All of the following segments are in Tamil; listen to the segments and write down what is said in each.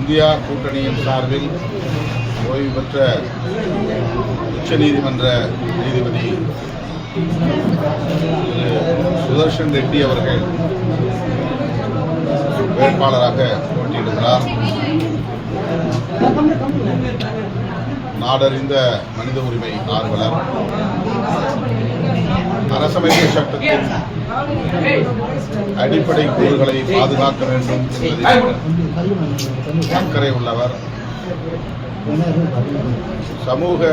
இந்தியா கூட்டணியின் சார்பில் ஓய்வு பெற்ற உச்சநீதிமன்ற நீதிபதி திரு சுதர்ஷன் ரெட்டி அவர்கள் வேட்பாளராக போட்டியிடுகிறார். நாடறிந்த மனித உரிமை ஆர்வலர். அரசமைப்பு சட்டத்தின் அடிப்படை கூறுகளை பாதுகாக்க வேண்டும் என்பதில் அக்கறை உள்ளவர். சமூக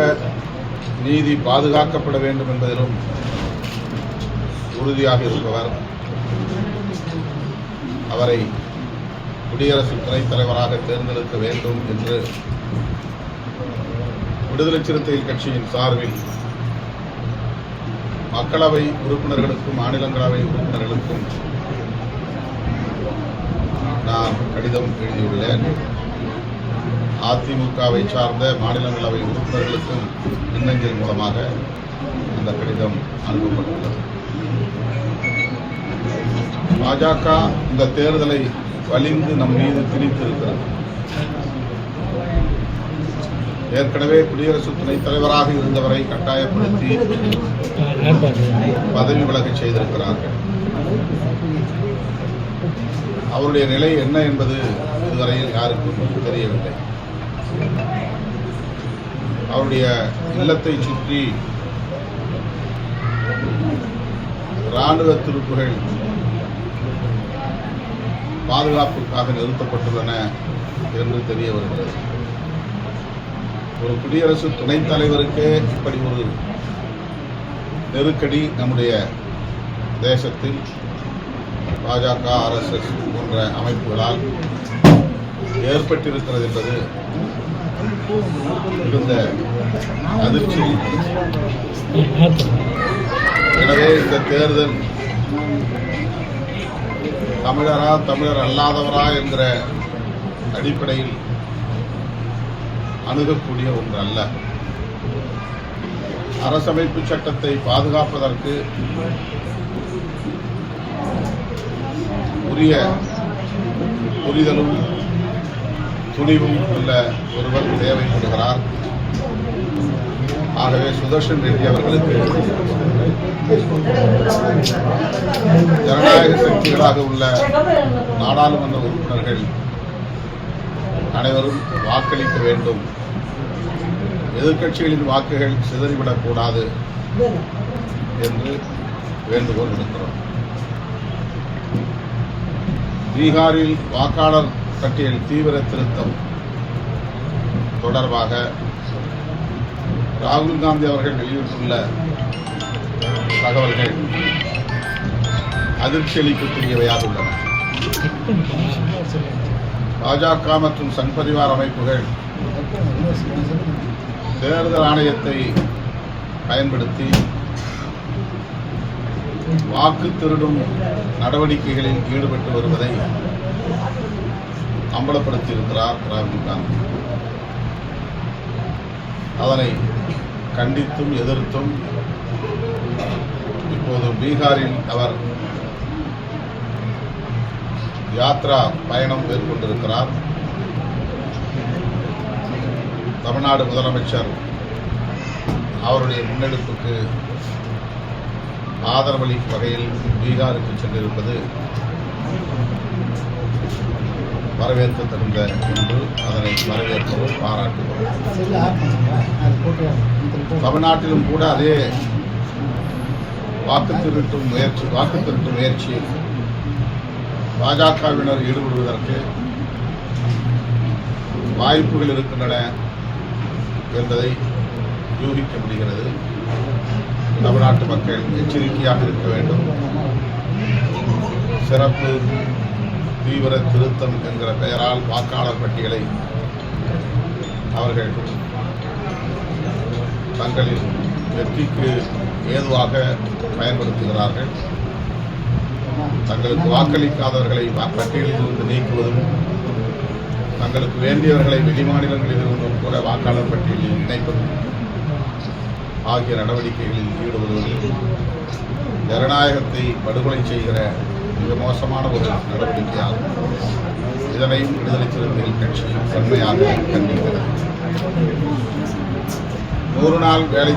நீதி பாதுகாக்கப்பட வேண்டும் என்பதிலும் உறுதியாக இருப்பவர். அவரை குடியரசு துணைத் தலைவராக தேர்ந்தெடுக்க வேண்டும் என்று விடுதலை சிறுத்தைகள் கட்சியின் சார்பில் மக்களவை உறுப்பினர்களுக்கும் மாநிலங்களவை உறுப்பினர்களுக்கும் நான் கடிதம் எழுதியுள்ளேன். அதிமுகவை சார்ந்த மாநிலங்களவை உறுப்பினர்களுக்கும் மின்னஞ்சல் மூலமாக அந்த கடிதம் அனுப்பப்பட்டுள்ளது. பாஜக இந்த தேர்தலை வலிந்து நம் மீது திணித்திருக்கிறது. ஏற்கனவே குடியரசு துணைத் தலைவராக இருந்தவரை கட்டாயப்படுத்தி பதவி விலகச் செய்திருக்கிறார்கள் அவருடைய நிலை என்ன என்பது இதுவரையில் யாருக்கும் தெரியவில்லை. அவருடைய இல்லத்தை சுற்றி இராணுவ துருப்புகள் பாதுகாப்புக்காக நிறுத்தப்பட்டுள்ளன என்று தெரிய வருகிறது. ஒரு குடியரசு துணைத் தலைவருக்கே இப்படி ஒரு நெருக்கடி நம்முடைய தேசத்தில் பாஜக ஆர்எஸ்எஸ் போன்ற அமைப்புகளால் ஏற்பட்டிருக்கிறது என்பது மிகுந்த அதிர்ச்சி. எனவே இந்த தேர்தல் தமிழரா தமிழர் அல்லாதவரா என்கிற அடிப்படையில் அணுகக்கூடிய ஒன்று அல்ல அரசமைப்பு சட்டத்தை பாதுகாப்பதற்கு உரிய புரிதலும் துணிவும் உள்ள ஒருவர் தேவைப்படுகிறார். ஆகவே சுதர்ஷன் ரெட்டி அவர்களுக்கு ஜனநாயக சக்திகளாக உள்ள நாடாளுமன்ற உறுப்பினர்கள் அனைவரும் வாக்களிக்க வேண்டும். எதிர்க்கட்சிகளின் வாக்குகள் சிதறிவிடக்கூடாது என்று வேண்டுகோள் விடுக்கிறோம். பீகாரில் வாக்காளர் பட்டியல் தீவிர திருத்தம் தொடர்பாக ராகுல் காந்தி அவர்கள் வெளியிட்டுள்ள தகவல்கள் அதிர்ச்சி அளிக்கக்கூடியவையாக உள்ளன. பாஜக மற்றும் சங் பரிவார் அமைப்புகள் தேர்தல் ஆணையத்தை பயன்படுத்தி வாக்கு திருடும் நடவடிக்கைகளில் ஈடுபட்டு வருவதை அம்பலப்படுத்தியிருக்கிறார் ராகுல் காந்தி. அதனை கண்டித்தும் எதிர்த்தும் இப்போது பீகாரில் அவர் யாத்ரா பயணம் மேற்கொண்டிருக்கிறார். தமிழ்நாடு முதலமைச்சர் அவருடைய முன்னெடுப்புக்கு ஆதரவளிக்கும் வகையில் பீகாருக்கு சென்றிருப்பது வரவேற்க தகுந்த என்று அதனை வரவேற்கிறோம் பாராட்டுகிறோம். தமிழ்நாட்டிலும் கூட அதே வாக்கு திருட்டும் முயற்சி வாக்கு திருட்டும் முயற்சி பாஜகவினர் ஈடுபடுவதற்கு வாய்ப்புகள் இருக்கின்றன என்பதை யூகிக்க முடிகிறது. தமிழ்நாட்டு மக்கள் எச்சரிக்கையாக இருக்க வேண்டும். சிறப்பு தீவிர திருத்தம் என்கிற பெயரால் வாக்காளர் பட்டியலை அவர்கள் தங்களின் வெற்றிக்கு ஏதுவாக பயன்படுத்துகிறார்கள். தங்களுக்கு வாக்களிக்காதவர்களை பட்டியலில் இருந்து நீக்குவதும் தங்களுக்கு வேண்டியவர்களை வெளிமாநிலங்களில் இருந்தும் கூட வாக்காளர் பட்டியலில் இணைப்பதும் ஆகிய நடவடிக்கைகளில் ஈடுபடுவது ஜனநாயகத்தை படுகொலை செய்கிற மிக மோசமான ஒரு நடவடிக்கையாகும். இதனையும் விடுதலை சிறுத்தைகள் கட்சி வன்மையாக கண்டிக்கிறது நூறு நாள் வேலை